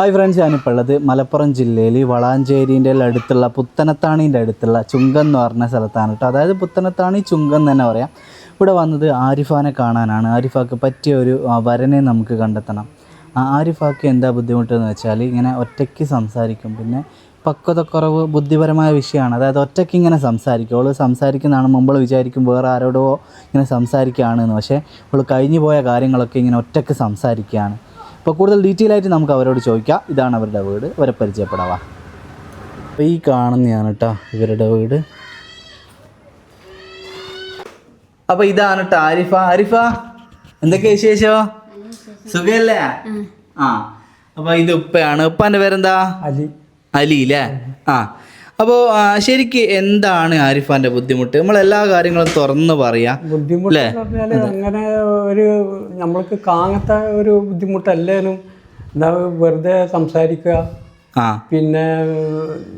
Hi friends ഞാനിപ്പോൾ ഉള്ളത് മലപ്പുറം ജില്ലയിൽ വളാഞ്ചേരിന്റെ അടുത്തുള്ള പുത്തനത്താണീന്റെ അടുത്തുള്ള ചുങ്കം എന്ന് പറഞ്ഞ സ്ഥലത്താണ് കേട്ടോ. അതായത് പുത്തനത്താണി ചുങ്കം തന്നെ പറയാം. ഇവിടെ വന്നത് ആരിഫാനെ കാണാനാണ്. ആരിഫാക്ക് പറ്റിയ ഒരു വരനെ നമുക്ക് കണ്ടെത്തണം. ആരിഫാക്ക് എന്താ ബുദ്ധിമുട്ടെന്ന് വെച്ചാൽ ഇങ്ങനെ ഒറ്റയ്ക്ക് സംസാരിക്കും. പിന്നെ പക്വതക്കുറവ് ബുദ്ധിപരമായ വിഷയമാണ്. അതായത് ഒറ്റയ്ക്ക് ഇങ്ങനെ സംസാരിക്കും. അവൾ സംസാരിക്കുന്നതാണ് മുമ്പ് വിചാരിക്കും വേറെ ആരോടോ ഇങ്ങനെ സംസാരിക്കുകയാണെന്ന്. പക്ഷേ അവൾ കഴിഞ്ഞു പോയ കാര്യങ്ങളൊക്കെ ഇങ്ങനെ ഒറ്റയ്ക്ക് സംസാരിക്കുകയാണ്. അപ്പോൾ കൂടുതൽ ഡീറ്റെയിൽ ആയിട്ട് നമുക്ക് അവരോട് ചോദിക്കാം. ഇതാണ് അവരുടെ വീട്. അവരെ പരിചയപ്പെടാവാ. അപ്പോൾ ഈ കാണുന്നതാണ് കേട്ടോ ഇവരുടെ വീട്. അപ്പോൾ ഇതാണ് കേട്ടോ ആരിഫ. ആരിഫ എന്തൊക്കെ വിശേഷോ? സുഖല്ലേ? ആ. അപ്പോൾ ഇത് ഉപ്പയാണ്. ഉപ്പാന്റെ പേരെന്താ? അലി. അലി അല്ലേ ആ. അപ്പോൾ ശരിക്ക് എന്താണ് ആരിഫാന്റെ ബുദ്ധിമുട്ട്? നമ്മൾ എല്ലാ കാര്യങ്ങളും തുറന്ന് പറയാ. ബുദ്ധിമുട്ട് അങ്ങനെ ഒരു നമ്മൾക്ക് കാണാത്ത ഒരു ബുദ്ധിമുട്ടല്ലേനും എന്താ വെറുതെ സംസാരിക്കുക. പിന്നെ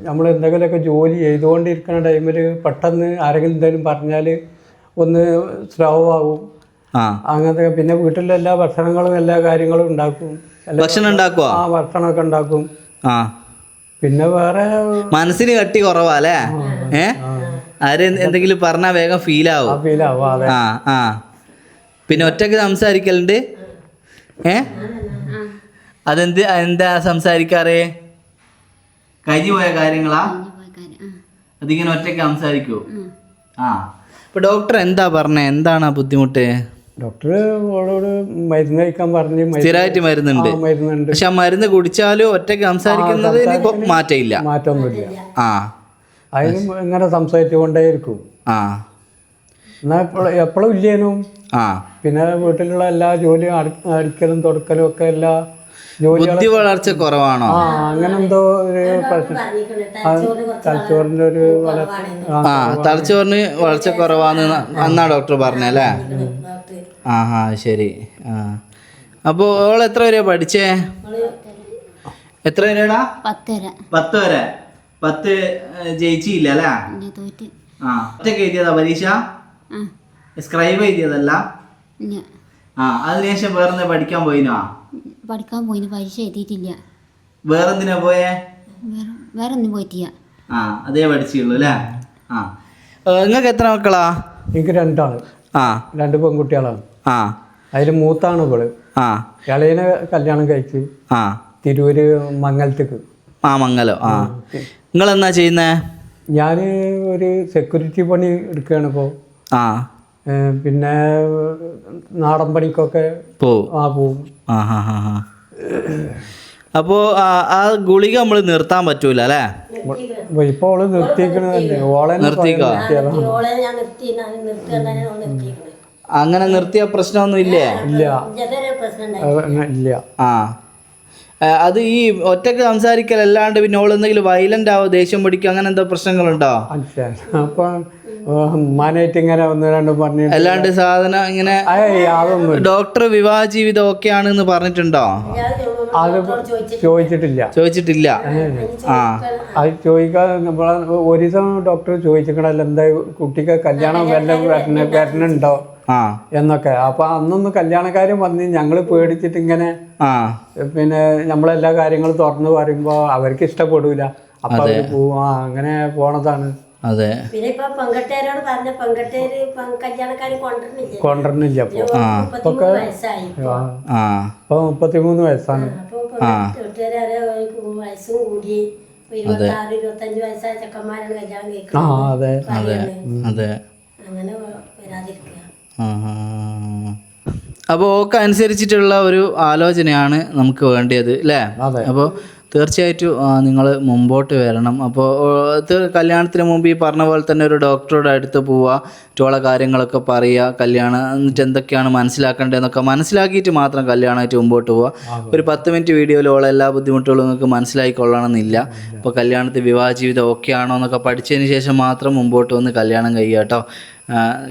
നമ്മൾ എന്തെങ്കിലുമൊക്കെ ജോലി ചെയ്തുകൊണ്ടിരിക്കുന്ന ടൈമിൽ പെട്ടെന്ന് ആരെങ്കിലും എന്തെങ്കിലും പറഞ്ഞാൽ ഒന്ന് സ്ലോ ആകും അങ്ങനത്തെ പിന്നെ വീട്ടിലെല്ലാ ഭക്ഷണങ്ങളും എല്ലാ കാര്യങ്ങളും ഉണ്ടാക്കും. ഭക്ഷണം ഉണ്ടാക്കും ആ ഭക്ഷണമൊക്കെ ഉണ്ടാക്കും. പിന്നെ വേറെ മനസ്സിന് കട്ടി കുറവാ അല്ലേ? ഏ? ആര് എന്തെങ്കിലും പറഞ്ഞാൽ വേഗം ഫീൽ ആവും. ആ ആ പിന്നെ ഒറ്റയ്ക്ക് സംസാരിക്കലുണ്ട്? ഏ? അതെന്ത് എന്താ സംസാരിക്കാറ്? കഴിഞ്ഞു പോയ കാര്യങ്ങളാ? അതിങ്ങനെ ഒറ്റയ്ക്ക് സംസാരിക്കൂ? ആ. ഇപ്പൊ ഡോക്ടർ എന്താ പറഞ്ഞേ? എന്താണ് ആ ബുദ്ധിമുട്ട്? ഡോക്ടർ അവളോട് മരുന്ന് കഴിക്കാൻ പറഞ്ഞ് സ്ഥിരമായിട്ട് മരുന്നുണ്ട്. മരുന്നുണ്ട്. പക്ഷെ ആ മരുന്ന് കുടിച്ചാലും ഒറ്റയ്ക്ക് സംസാരിക്കുന്നതിന് കൊ- മാറ്റമില്ല. മാറ്റമൊന്നുമില്ല. ആ. അതിന് ഇങ്ങനെ സംസാരിച്ചുകൊണ്ടേയിരിക്കും. ആ. എന്നാൽ എപ്പോഴും ഇല്ലേനും. ആ. പിന്നെ വീട്ടിലുള്ള എല്ലാ ജോലിയും അടി- അടിക്കലും തുടക്കലും ഒക്കെ എല്ലാ ബുദ്ധി വളർച്ച കുറവാണോ? ആ അങ്ങനെ എന്തോ ഒരു തലച്ചോറിന്റെ ഒരു വളർച്ച ആ, ആ തലച്ചോറിന് വളർച്ച കുറവാന്ന് അന്നാ ഡോക്ടർ പറഞ്ഞല്ലേ ആ ഹാ ശരി. ആ. അപ്പോൾ ഓൾ എത്ര വരെയാ പഠിച്ചേ? എത്ര വരെയാടാ? പത്ത് വരെ. പത്ത് ജയിച്ചില്ല അല്ലേ? ആ. ഒറ്റയ്ക്ക് എഴുതിയതാ പരീക്ഷ? സ്ക്രൈബ് എഴുതിയതല്ല? ആ അതിനുശേഷം വേറെന്താ പഠിക്കാൻ പോയിനോ? പഠിക്കാൻ പോയിന് പരീക്ഷ എഴുതിയിട്ടില്ല. വേറെന്തിനാ പോയേ? വേറെ വേറെ ഒന്നും പോയിട്ടില്ല. ആ അതേ പഠിച്ചുള്ളൂ അല്ലേ? ആ. നിങ്ങൾക്ക് എത്ര മക്കളാ? എനിക്ക് രണ്ടാണ് ആ. രണ്ട് പെൺകുട്ടികളാണ്. ആ. അതിൽ മൂത്താണ് ഇവൾ. ആ. ഇളയനെ കല്യാണം കഴിച്ച് ആ. തിരൂര് മംഗലത്തേക്ക്. ആ മംഗലം. ആ. നിങ്ങൾ എന്നാ ചെയ്യുന്നേ? ഞാൻ ഒരു സെക്യൂരിറ്റി പണി എടുക്കുകയാണ് ഇപ്പോൾ ആ. പിന്നെ നാടൻ പണിക്കൊക്കെ പോവും. ആ പോവും. ആ ഹാ ഹാ ഹാ. അപ്പോൾ ആ ഗുളിക നമ്മൾ നിർത്താൻ പറ്റൂല അല്ലേ? ഇപ്പൊ ഓൾ നിർത്തിക്കണതല്ലേ ഓളെ നിർത്തിക്കോ അങ്ങനെ നിർത്തിയ പ്രശ്നമൊന്നും ഇല്ലേ. ഇല്ല ഇല്ല. ആ. അത് ഈ ഒറ്റയ്ക്ക് സംസാരിക്കലല്ലാണ്ട് പിന്നെ ഓൾ എന്തെങ്കിലും വയലന്റ് ആവോ ദേഷ്യം പിടിക്കും അങ്ങനെ എന്തോ പ്രശ്നങ്ങളുണ്ടോ? അപ്പൊ ഉമ്മാനായിട്ട് ഇങ്ങനെ ഒന്ന് രണ്ടും പറഞ്ഞു അല്ലാണ്ട് സാധനം ഇങ്ങനെ ഡോക്ടർ വിവാഹ ജീവിതം ഒക്കെ ആണെന്ന് പറഞ്ഞിട്ടുണ്ടോ? അത് ചോദിച്ചിട്ടില്ല. ചോദിച്ചിട്ടില്ല. ആ. അത് ചോദിക്കാൻ നമ്മളെ ഒരു ദിവസം ഡോക്ടർ ചോദിച്ചിക്കണല്ലോ എന്താ കുട്ടിക്ക് കല്യാണം വല്ല വരണ വരണുണ്ടോ എന്നൊക്കെ. അപ്പൊ അന്നൊന്ന് കല്യാണക്കാരും വന്ന് ഞങ്ങൾ പേടിച്ചിട്ട് ഇങ്ങനെ ആ. പിന്നെ നമ്മളെല്ലാ കാര്യങ്ങളും തുറന്നു പറയുമ്പോ അവർക്ക് ഇഷ്ടപ്പെടൂല. അപ്പൊ അവർ പോവും. ആ അങ്ങനെ പോണതാണ്. അതെ. പിന്നെ ഇപ്പൊ പെങ്കട്ടേരോട് പറഞ്ഞ പെങ്കട്ടേര് കല്യാണക്കാര് കൊണ്ടുവരണില്ല അപ്പൊ മുപ്പത്തിമൂന്ന് വയസ്സായി ആ, ആ. ഇപ്പൊ മുപ്പത്തിമൂന്ന് വയസ്സാണ്. വയസ്സും കൂടി. ഇപ്പൊ ഇരുപത്താറ് ഇരുപത്തഞ്ച് വയസ്സായ ചെക്കന്മാരാണ് കല്യാണം ആ കേൾക്കുന്നത് അതെ. അതെ. അങ്ങനെ വരാതിരിക്കുക അപ്പോൾ ഓക്കെ അനുസരിച്ചിട്ടുള്ള ഒരു ആലോചനയാണ് നമുക്ക് വേണ്ടിയത് അല്ലേ. അപ്പോൾ തീർച്ചയായിട്ടും നിങ്ങൾ മുമ്പോട്ട് വരണം. അപ്പോൾ കല്യാണത്തിന് മുമ്പ് ഈ പറഞ്ഞ പോലെ തന്നെ ഒരു ഡോക്ടറുടെ അടുത്ത് പോവുക മറ്റുള്ള കാര്യങ്ങളൊക്കെ പറയുക കല്യാണം എന്നിട്ട് എന്തൊക്കെയാണ് മനസ്സിലാക്കേണ്ടതെന്നൊക്കെ മനസ്സിലാക്കിയിട്ട് മാത്രം കല്യാണമായിട്ട് മുമ്പോട്ട് പോവുക ഒരു പത്ത് മിനിറ്റ് വീഡിയോയിൽ ഉള്ള എല്ലാ ബുദ്ധിമുട്ടുകളും നിങ്ങൾക്ക് മനസ്സിലാക്കിക്കൊള്ളണമെന്നില്ല അപ്പോൾ കല്യാണത്തിൽ വിവാഹ ജീവിതം ഓക്കെ ആണോ എന്നൊക്കെ പഠിച്ചതിന് ശേഷം മാത്രം മുമ്പോട്ട് വന്ന് കല്യാണം കഴിയുക കേട്ടോ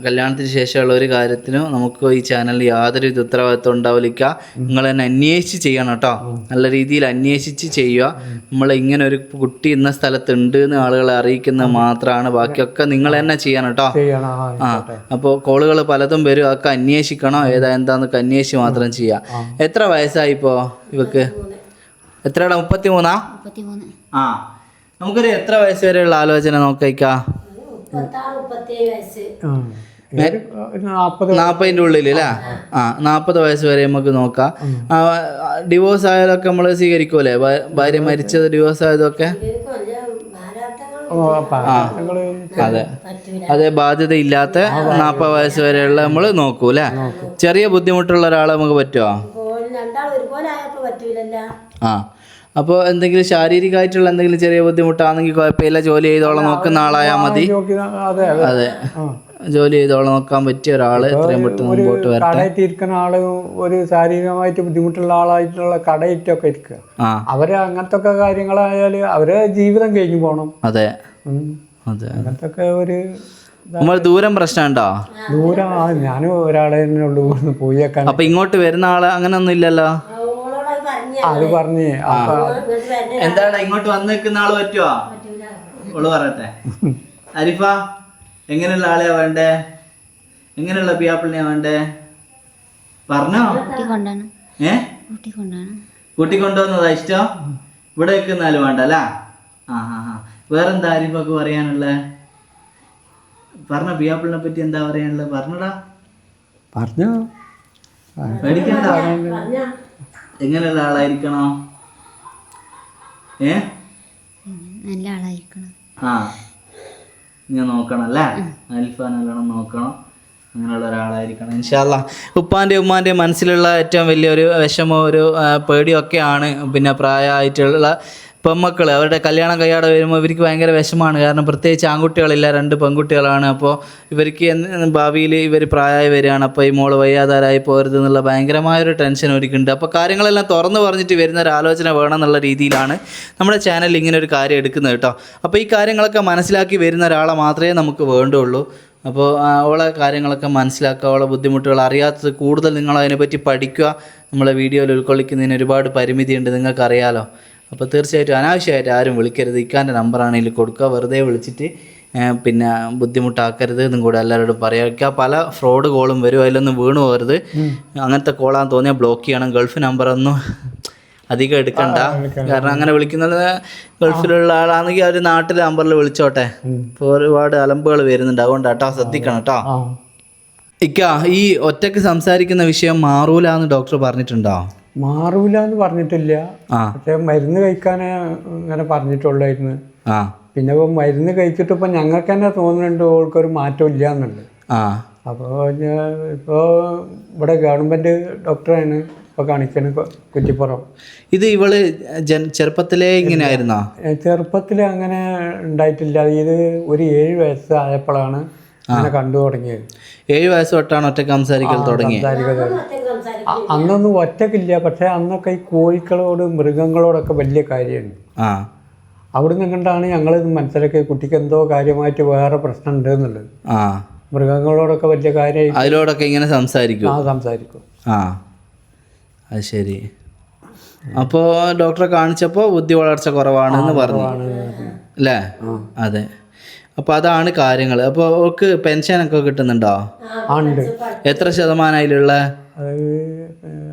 കല്യാണത്തിന് ശേഷമുള്ള ഒരു കാര്യത്തിനും നമുക്ക് ഈ ചാനലിൽ യാതൊരു വിധ ഉത്തരവാദിത്വം ഉണ്ടാവില്ല. നിങ്ങൾ തന്നെ അന്വേഷിച്ച് ചെയ്യണം കേട്ടോ. നല്ല രീതിയിൽ അന്വേഷിച്ച് ചെയ്യുക. നമ്മൾ ഇങ്ങനെ ഒരു കുട്ടി ഇന്ന സ്ഥലത്തുണ്ട് എന്ന് ആളുകളെ അറിയിക്കുന്നത് മാത്രമാണ്. ബാക്കിയൊക്കെ നിങ്ങൾ തന്നെ ചെയ്യണം കേട്ടോ. ചെയ്യണം. ആ, അപ്പോൾ കോളുകൾ പലതും വരും. അതൊക്കെ അന്വേഷിക്കണം. ഏതാ എന്താന്നൊക്കെ അന്വേഷിച്ച് മാത്രം ചെയ്യാം. എത്ര വയസ്സായി ഇപ്പോൾ ഇവക്ക്? എത്രയാണ് മുപ്പത്തി മൂന്നാ ആ. നമുക്കൊരു എത്ര വയസ്സ് വരെയുള്ള ആലോചന നോക്കിക്കാ നാൽപ്പതിന്റെ ഉള്ളിൽ അല്ലേ ആ. നാൽപ്പത് വയസ്സ്. വരെ നമുക്ക് നോക്കാം. ഡിവോഴ്സ് ആയതൊക്കെ നമ്മൾ സ്വീകരിക്കൂലേ ഭാര്യ മരിച്ചത് ഡിവോഴ്സ് ആയതൊക്കെ? അതെ. അതെ ബാധ്യത ഇല്ലാത്ത നാൽപ്പത് വയസ്സ് വരെയുള്ള നമ്മൾ നോക്കൂ അല്ലെ ചെറിയ ബുദ്ധിമുട്ടുള്ള ഒരാളെ നമുക്ക് പറ്റുമോ ആ. അപ്പോൾ എന്തെങ്കിലും ശാരീരികമായിട്ടുള്ള എന്തെങ്കിലും ചെറിയ ബുദ്ധിമുട്ടാണെങ്കിൽ കുഴപ്പമില്ല ജോലി ചെയ്തോളം നോക്കുന്ന ആളായാൽ മതി. അതെ ജോലി ചെയ്തോളം നോക്കാൻ പറ്റിയ ഒരാൾ എത്രയും പെട്ടെന്ന് മുമ്പോട്ട് വരട്ടെ. ഇരിക്കുന്ന ആൾ ഒരു ശാരീരികമായിട്ട് ബുദ്ധിമുട്ടുള്ള ആളായിട്ടുള്ള കടയിട്ടൊക്കെ ഇരിക്കുക. അവർ അങ്ങനത്തെ ഒക്കെ കാര്യങ്ങളായാൽ അവരെ ജീവിതം കഴിഞ്ഞു പോകണം അതെ. അതെ. അങ്ങനത്തെ ഒക്കെ ഒരു നമ്മൾ ദൂരം പ്രശ്നമുണ്ടോ? ദൂരം ഞാനും ഒരാളെ തന്നെ ഉള്ളൂ. പോയേക്കാൻ അപ്പൊ ഇങ്ങോട്ട് വരുന്ന ആൾ അങ്ങനൊന്നും ഇല്ലല്ലോ? അത് പറഞ്ഞ. എന്താണ് ഇങ്ങോട്ട് വന്ന് നിൽക്കുന്ന ആൾ പറ്റുമോ ഓൾ പറയട്ടെ. അരിഫ എങ്ങനെയുള്ള ആളെയാ വേണ്ടേ? എങ്ങനെയുള്ള പിയാപ്പിളിനെയാ വേണ്ടേ? പറഞ്ഞോ. ഏ? കൂട്ടി കൊണ്ടുവന്നതാ ഇഷ്ടം? ഇവിടെ നിൽക്കുന്നാലും വേണ്ട അല്ല? ആ ആ ആ. വേറെന്താ അരിഫക്ക് പറയാനുള്ളത് പറഞ്ഞ പിയാപ്പിളിനെ പറ്റി എന്താ പറയാനുള്ളത് പറഞ്ഞടാ. പറഞ്ഞോ. പേടിക്കണ്ട. പറഞ്ഞ. എങ്ങനെയുള്ള ആളായിരിക്കണോ? ഏ? നല്ല ആളായിരിക്കണം. ആ. നീ നോക്കണം അല്ലേ? അൽഫ നല്ലോണം നോക്കണം. അങ്ങനെയുള്ള ഒരാളായിരിക്കണം. ഇൻഷാല്ല ഉപ്പാന്റെ ഉമ്മാന്റെ മനസ്സിലുള്ള ഏറ്റവും വലിയൊരു വിഷമോ ഒരു പേടിയൊക്കെയാണ് പിന്നെ പ്രായമായിട്ടുള്ള പെമ്മക്കൾ അവരുടെ കല്യാണം കയ്യാടെ വരുമ്പോൾ ഇവർക്ക് ഭയങ്കര വിഷമാണ് കാരണം പ്രത്യേകിച്ച് ആൺകുട്ടികളില്ല രണ്ട് പെൺകുട്ടികളാണ്. അപ്പോൾ ഇവർക്ക് ഭാവിയിൽ ഇവർ പ്രായമായി വരികയാണ്. അപ്പോൾ ഈ മോൾ വയ്യാതാരായി പോരുത് എന്നുള്ള ഭയങ്കരമായൊരു ടെൻഷൻ ഒരുക്കുന്നുണ്ട് അപ്പോൾ കാര്യങ്ങളെല്ലാം തുറന്ന് പറഞ്ഞിട്ട് വരുന്ന ഒരു ആലോചന വേണം എന്നുള്ള രീതിയിലാണ് നമ്മുടെ ചാനൽ ഇങ്ങനെ ഒരു കാര്യം എടുക്കുന്നത് കേട്ടോ. അപ്പോൾ ഈ കാര്യങ്ങളൊക്കെ മനസ്സിലാക്കി വരുന്ന ഒരാളെ മാത്രമേ നമുക്ക് വേണ്ടുള്ളൂ. അപ്പോൾ അവളെ കാര്യങ്ങളൊക്കെ മനസ്സിലാക്കുക അവളെ ബുദ്ധിമുട്ടുകൾ അറിയാത്തത് കൂടുതൽ നിങ്ങൾ അതിനെപ്പറ്റി പഠിക്കുക. നമ്മളെ വീഡിയോയിൽ ഉൾക്കൊള്ളിക്കുന്നതിന് ഒരുപാട് പരിമിതിയുണ്ട് നിങ്ങൾക്കറിയാലോ. അപ്പോൾ തീർച്ചയായിട്ടും അനാവശ്യമായിട്ട് ആരും വിളിക്കരുത്. ഇക്കാന്റെ നമ്പറാണെങ്കിൽ കൊടുക്കുക. വെറുതെ വിളിച്ചിട്ട് പിന്നെ ബുദ്ധിമുട്ടാക്കരുത് എന്നും കൂടെ എല്ലാവരോടും പറയുക പല ഫ്രോഡ് കോളും വരും. അതിലൊന്നും വീണു പോകരുത്. അങ്ങനത്തെ കോളാന്ന് തോന്നിയാൽ ബ്ലോക്ക് ചെയ്യണം. ഗൾഫ് നമ്പറൊന്നും അധികം എടുക്കണ്ട. കാരണം അങ്ങനെ വിളിക്കുന്നത് ഗൾഫിലുള്ള ആളാണെങ്കിൽ അവർ നാട്ടിലെ നമ്പറിൽ വിളിച്ചോട്ടെ. ഇപ്പോൾ ഒരുപാട് അലമ്പുകൾ വരുന്നുണ്ട്. അതുകൊണ്ട് കേട്ടോ ശ്രദ്ധിക്കണം കേട്ടോ. ഇക്ക ഈ ഒറ്റയ്ക്ക് സംസാരിക്കുന്ന വിഷയം മാറൂല എന്ന് ഡോക്ടർ പറഞ്ഞിട്ടുണ്ടോ? മാറൂല എന്ന് പറഞ്ഞിട്ടില്ല പക്ഷെ മരുന്ന് കഴിക്കാനേ ഇങ്ങനെ പറഞ്ഞിട്ടുള്ളായിരുന്നു. പിന്നെ ഇപ്പൊ മരുന്ന് കഴിച്ചിട്ട് ഇപ്പം ഞങ്ങൾക്ക് തന്നെ തോന്നുന്നുണ്ട് ഓൾക്കൊരു മാറ്റം ഇല്ല എന്നുണ്ട് അപ്പോൾ ഇപ്പോൾ ഇവിടെ ഗവൺമെന്റ് ഡോക്ടറാണ് ഇപ്പോൾ കാണിക്കുന്നത് കുറ്റിപ്പുറം. ഇത് ഇവൾ ചെറുപ്പത്തിലേ ഇങ്ങനെ ആയിരുന്നോ ചെറുപ്പത്തിൽ അങ്ങനെ ഉണ്ടായിട്ടില്ല. ഇത് ഒരു ഏഴ് വയസ്സ് ആയപ്പോഴാണ് അങ്ങനെ കണ്ടു തുടങ്ങിയത്. ഏഴ് വയസ്സ് തൊട്ടാണ് ഒറ്റ സംസാരിക്കൽ തുടങ്ങിയത് അന്നൊന്നും ഒറ്റക്കില്ല. പക്ഷെ അന്നൊക്കെ ഈ കോഴിക്കളോട് മൃഗങ്ങളോടൊക്കെ വലിയ കാര്യമുണ്ട്. ആ. അവിടെ നിന്നുകൊണ്ടാണ് ഞങ്ങൾ മനസ്സിലാക്കിയ? കുട്ടിക്ക് എന്തോ കാര്യമായിട്ട് വേറെ പ്രശ്നം ഉണ്ട് എന്നുള്ളത് ആ. മൃഗങ്ങളോടൊക്കെ വലിയ കാര്യമായി. അതിലോടൊക്കെ ഇങ്ങനെ സംസാരിക്കും? ആ സംസാരിക്കും. ആ. അത് ശരി. അപ്പോൾ ഡോക്ടറെ കാണിച്ചപ്പോൾ ബുദ്ധി വളർച്ച കുറവാണെന്ന് പറഞ്ഞു. അല്ലേ? അതെ. അപ്പോൾ അതാണ് കാര്യങ്ങൾ അപ്പോൾ അവർക്ക് പെൻഷനൊക്കെ കിട്ടുന്നുണ്ടോ? ഉണ്ട്. എത്ര ശതമാനം അതിലുള്ള അത്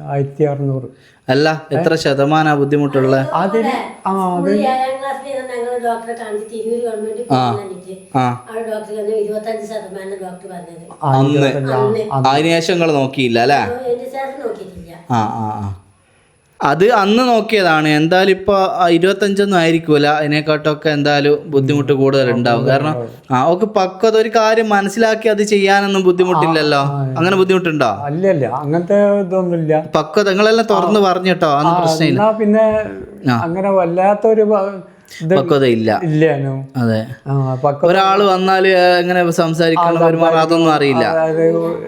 ആയിരത്തി അറുന്നൂറ് അല്ല എത്ര ശതമാനാ ബുദ്ധിമുട്ടുള്ള അതിന് ആ അത്. അതിനുശേഷം നിങ്ങൾ നോക്കിയില്ല അല്ലേ? ആ ആ ആ. അത് അന്ന് നോക്കിയതാണ്. എന്തായാലും ഇപ്പൊ ഇരുപത്തഞ്ചൊന്നും ആയിരിക്കൂല. അതിനെക്കാട്ടൊക്കെ എന്തായാലും ബുദ്ധിമുട്ട് കൂടുതൽ ഉണ്ടാവും കാരണം ആ. ഓക്ക് പക്വത ഒരു കാര്യം മനസ്സിലാക്കി അത് ചെയ്യാനൊന്നും ബുദ്ധിമുട്ടില്ലല്ലോ. അങ്ങനെ ബുദ്ധിമുട്ടുണ്ടോ? അല്ലല്ല അങ്ങനത്തെ ഇതൊന്നുമില്ല. പക്വത നിങ്ങളെല്ലാം തുറന്ന് പറഞ്ഞിട്ടോ? അന്ന് പ്രശ്നമില്ല. പിന്നെ അങ്ങനെ വല്ലാത്തൊരു പക്വത ഇല്ല അതെ. ഒരാൾ വന്നാൽ എങ്ങനെ സംസാരിക്കണം പെരുമാറണം അതൊന്നും അറിയില്ല.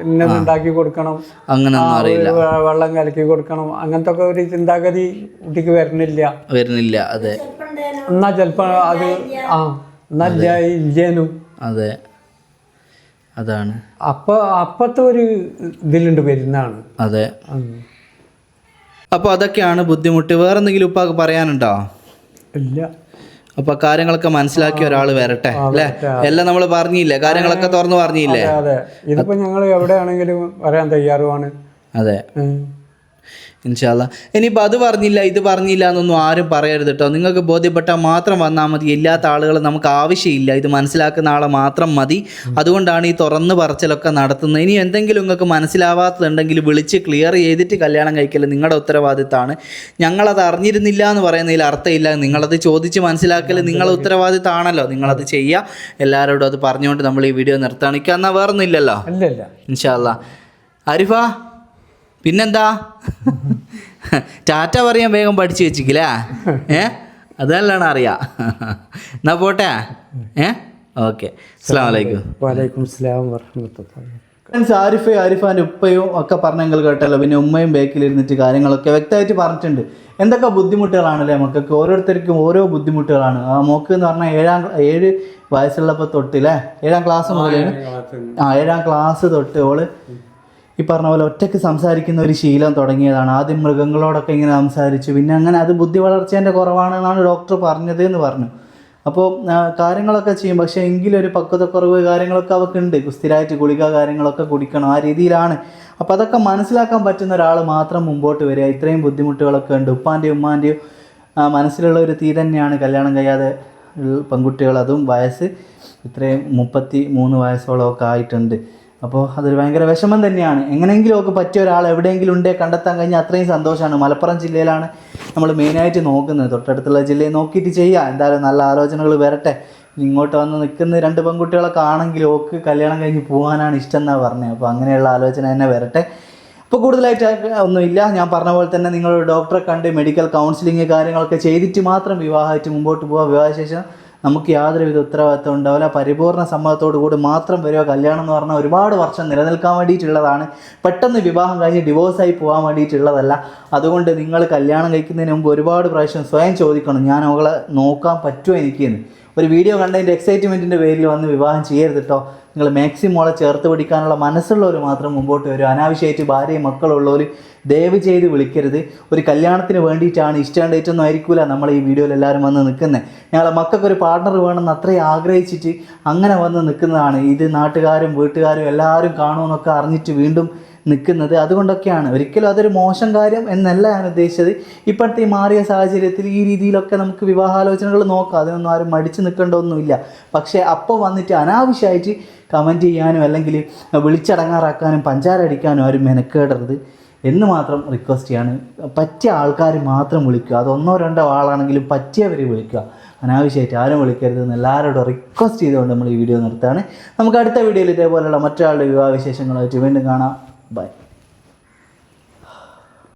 ഇന്നതുണ്ടാക്കി കൊടുക്കണം. അങ്ങനൊന്നും അറിയില്ല. വെള്ളം കലക്കി കൊടുക്കണം. അങ്ങനത്തെ ഒക്കെ ഒരു ചിന്താഗതി കുട്ടിക്ക് വരുന്നില്ല. വരുന്നില്ല അതെ. എന്നാ ചിലപ്പോ അത് ആ എന്നാ ഇല്ലേനു. അതെ. അതാണ്. അപ്പൊ അപ്പത്തെ ഒരു ഇതിലുണ്ട് വരുന്നതാണ് അതെ. അപ്പൊ അപ്പോൾ അതൊക്കെയാണ് ബുദ്ധിമുട്ട്. വേറെന്തെങ്കിലും ഉപ്പാക്ക് പറയാനുണ്ടോ? ഇല്ല. അപ്പൊ കാര്യങ്ങളൊക്കെ മനസ്സിലാക്കിയ ഒരാൾ വരട്ടെ അല്ലെ? എല്ലാം നമ്മൾ പറഞ്ഞില്ലേ? കാര്യങ്ങളൊക്കെ തുറന്നു പറഞ്ഞില്ലേ? ഇതിപ്പോ ഞങ്ങൾ എവിടെയാണെങ്കിലും പറയാൻ തയ്യാറുമാണ് അതെ. ഇൻഷാല്ല ഇനിയിപ്പോൾ അത് പറഞ്ഞില്ല ഇത് പറഞ്ഞില്ല എന്നൊന്നും ആരും പറയരുത് കേട്ടോ നിങ്ങൾക്ക് ബോധ്യപ്പെട്ടാൽ മാത്രം വന്നാൽ മതി. ഇല്ലാത്ത ആളുകൾ നമുക്ക് ആവശ്യമില്ല. ഇത് മനസ്സിലാക്കുന്ന ആളെ മാത്രം മതി. അതുകൊണ്ടാണ് ഈ തുറന്ന് പറച്ചിലൊക്കെ നടത്തുന്നത്. ഇനി എന്തെങ്കിലും നിങ്ങൾക്ക് മനസ്സിലാവാത്തതുണ്ടെങ്കിൽ വിളിച്ച് ക്ലിയർ ചെയ്തിട്ട് കല്യാണം കഴിക്കൽ നിങ്ങളുടെ ഉത്തരവാദിത്തമാണ് ഞങ്ങളത് അറിഞ്ഞിരുന്നില്ല എന്ന് പറയുന്നതിൽ അർത്ഥമില്ല. നിങ്ങളത് ചോദിച്ച് മനസ്സിലാക്കൽ നിങ്ങളെ ഉത്തരവാദിത്തമാണല്ലോ നിങ്ങളത് ചെയ്യുക എല്ലാവരോടും അത് പറഞ്ഞുകൊണ്ട് നമ്മൾ ഈ വീഡിയോ നിർത്തുകയാണ് എനിക്ക് എന്നാൽ വേറൊന്നുമില്ലല്ലോ ഇൻഷാല്ല ആരിഫ പിന്നെന്താ? ടാറ്റ പറയാൻ വേഗം പഠിച്ചു വെച്ചിക്കില്ല? ഏ? അതല്ലാണ് അറിയാം. എന്നാ പോട്ടെ? ഏ? ഓക്കെ. അസ്സാം വലൈക്കും വലൈക്കും സ്ലാം വർഹമത്തുള്ള ഫ്രണ്ട്സ് ആരിഫയും ആരിഫാന്റെ ഉപ്പയും ഒക്കെ പറഞ്ഞെങ്കിൽ കേട്ടല്ലോ. പിന്നെ ഉമ്മയും ബേക്കിലിരുന്നിട്ട് കാര്യങ്ങളൊക്കെ വ്യക്തമായിട്ട് പറഞ്ഞിട്ടുണ്ട്. എന്തൊക്കെ ബുദ്ധിമുട്ടുകളാണല്ലേ മക്കൾക്ക്? ഓരോരുത്തർക്കും ഓരോ ബുദ്ധിമുട്ടുകളാണ്. ആ മോക്ക് എന്ന് പറഞ്ഞാൽ ഏഴാം ഏഴ് വയസ്സുള്ളപ്പോൾ തൊട്ടില്ലേ? ഏഴാം ക്ലാസ് മുതലാണ്. ആ ഏഴാം ക്ലാസ് തൊട്ട് ഓൾ ഈ പറഞ്ഞ പോലെ ഒറ്റയ്ക്ക് സംസാരിക്കുന്ന ഒരു ശീലം തുടങ്ങിയതാണ്. ആദ്യം മൃഗങ്ങളോടൊക്കെ ഇങ്ങനെ സംസാരിച്ചു. പിന്നെ അങ്ങനെ അത് ബുദ്ധി വളർച്ചേന്റെ കുറവാണെന്നാണ് ഡോക്ടർ പറഞ്ഞത് എന്ന് പറഞ്ഞു. അപ്പോൾ കാര്യങ്ങളൊക്കെ ചെയ്യും. പക്ഷേ എങ്കിലും ഒരു പക്വതക്കുറവ് കാര്യങ്ങളൊക്കെ അവൾക്കുണ്ട് സ്ഥിരമായിട്ട് ഗുളിക കാര്യങ്ങളൊക്കെ കുടിക്കണം ആ രീതിയിലാണ്. അപ്പോൾ അതൊക്കെ മനസ്സിലാക്കാൻ പറ്റുന്ന ഒരാൾ മാത്രം മുമ്പോട്ട് വരിക. ഇത്രയും ബുദ്ധിമുട്ടുകളൊക്കെ ഉണ്ട്. ഉപ്പാന്റെയും ഉമ്മാന്റെയും മനസ്സിലുള്ള ഒരു തീ തന്നെയാണ് കല്യാണം കഴിയാതെ പെൺകുട്ടികൾ. അതും വയസ്സ് ഇത്രയും മുപ്പത്തി മൂന്ന് വയസ്സോളമൊക്കെ ആയിട്ടുണ്ട്. അപ്പോൾ അതൊരു ഭയങ്കര വിഷമം തന്നെയാണ്. എങ്ങനെയെങ്കിലും ഒക്കെ പറ്റിയ ഒരാൾ എവിടെയെങ്കിലും ഉണ്ടേ കണ്ടെത്താൻ കഴിഞ്ഞാൽ അത്രയും സന്തോഷമാണ്. മലപ്പുറം ജില്ലയിലാണ് നമ്മൾ മെയിനായിട്ട് നോക്കുന്നത്. തൊട്ടടുത്തുള്ള ജില്ലയെ നോക്കിയിട്ട് ചെയ്യുക എന്തായാലും നല്ല ആലോചനകൾ വരട്ടെ. ഇങ്ങോട്ട് വന്ന് നിൽക്കുന്ന രണ്ട് പെൺകുട്ടികളൊക്കെ ആണെങ്കിൽ ഓക്ക് കല്യാണം കഴിഞ്ഞ് പോകാനാണ് ഇഷ്ടം എന്നാണ് പറഞ്ഞത് അപ്പോൾ അങ്ങനെയുള്ള ആലോചന തന്നെ വരട്ടെ. ഇപ്പോൾ കൂടുതലായിട്ട് ഒന്നുമില്ല ഞാൻ പറഞ്ഞ പോലെ തന്നെ നിങ്ങൾ ഡോക്ടറെ കണ്ട് മെഡിക്കൽ കൗൺസിലിംഗ് കാര്യങ്ങളൊക്കെ ചെയ്തിട്ട് മാത്രം വിവാഹമായിട്ട് മുമ്പോട്ട് പോവുക വിവാഹശേഷം നമുക്ക് യാതൊരുവിധ ഉത്തരവാദിത്വം ഉണ്ടാവില്ല. പരിപൂർണ സമ്മതത്തോടു കൂടി മാത്രം വരിക. കല്യാണം എന്ന് പറഞ്ഞാൽ ഒരുപാട് വർഷം നിലനിൽക്കാൻ വേണ്ടിയിട്ടുള്ളതാണ്. പെട്ടെന്ന് വിവാഹം കഴിഞ്ഞ് ഡിവോഴ്സായി പോകാൻ വേണ്ടിയിട്ടുള്ളതല്ല. അതുകൊണ്ട് നിങ്ങൾ കല്യാണം കഴിക്കുന്നതിന് മുമ്പ് ഒരുപാട് പ്രാവശ്യം സ്വയം ചോദിക്കണം ഞാൻ അവളെ നോക്കാൻ പറ്റുമോ എനിക്ക് എന്ന് ഒരു വീഡിയോ കണ്ടതിന്റെ എക്സൈറ്റ്മെന്റിന്റെ പേരിൽ വന്ന് വിവാഹം ചെയ്യരുത് കേട്ടോ നിങ്ങൾ മാക്സിമം മോളെ ചേർത്ത് പിടിക്കാനുള്ള മനസ്സുള്ളവർ മാത്രം മുമ്പോട്ട് വരും. അനാവശ്യമായിട്ട് ഭാര്യയും മക്കളുള്ളവർ ദയവ് ചെയ്ത് വിളിക്കരുത്. ഒരു കല്യാണത്തിന് വേണ്ടിയിട്ടാണ് ഇഷ്ടം ഡേറ്റ് ഒന്നും ആയിരിക്കില്ല നമ്മൾ ഈ വീഡിയോയിൽ എല്ലാവരും വന്ന് നിൽക്കുന്നത്. ഞങ്ങളെ മക്കൾക്ക് ഒരു പാർട്ണർ വേണമെന്ന് അത്രയും ആഗ്രഹിച്ചിട്ട് അങ്ങനെ വന്ന് നിൽക്കുന്നതാണ്. ഇത് നാട്ടുകാരും വീട്ടുകാരും എല്ലാവരും കാണുമെന്നൊക്കെ അറിഞ്ഞിട്ട് വീണ്ടും നിൽക്കുന്നത്. അതുകൊണ്ടൊക്കെയാണ് ഒരിക്കലും അതൊരു മോശം കാര്യം എന്നല്ല ഞാൻ ഉദ്ദേശിച്ചത്. ഇപ്പോഴത്തെ ഈ മാറിയ സാഹചര്യത്തിൽ ഈ രീതിയിലൊക്കെ നമുക്ക് വിവാഹാലോചനകൾ നോക്കാം. അതിനൊന്നും ആരും മടിച്ചു നിൽക്കേണ്ടതൊന്നുമില്ല. പക്ഷേ അപ്പോൾ വന്നിട്ട് അനാവശ്യമായിട്ട് കമന്റ് ചെയ്യാനും അല്ലെങ്കിൽ വിളിച്ചടങ്ങാറാക്കാനും പഞ്ചാരടിക്കാനും ആരും മെനക്കേടരുത് എന്ന് മാത്രം റിക്വസ്റ്റ് ചെയ്യാണ്. പറ്റിയ ആൾക്കാർ മാത്രം വിളിക്കുക. അതൊന്നോ രണ്ടോ ആളാണെങ്കിലും പറ്റിയവർ വിളിക്കുക. അനാവശ്യമായിട്ട് ആരും വിളിക്കരുത് എന്ന് എല്ലാവരോടും റിക്വസ്റ്റ് ചെയ്തുകൊണ്ട് നമ്മൾ ഈ വീഡിയോ നിർത്താണ് നമുക്ക് അടുത്ത വീഡിയോയിൽ ഇതേപോലെയുള്ള മറ്റൊരാളുടെ വിവാഹ വിശേഷങ്ങളായിട്ട് വീണ്ടും കാണാം. Bye.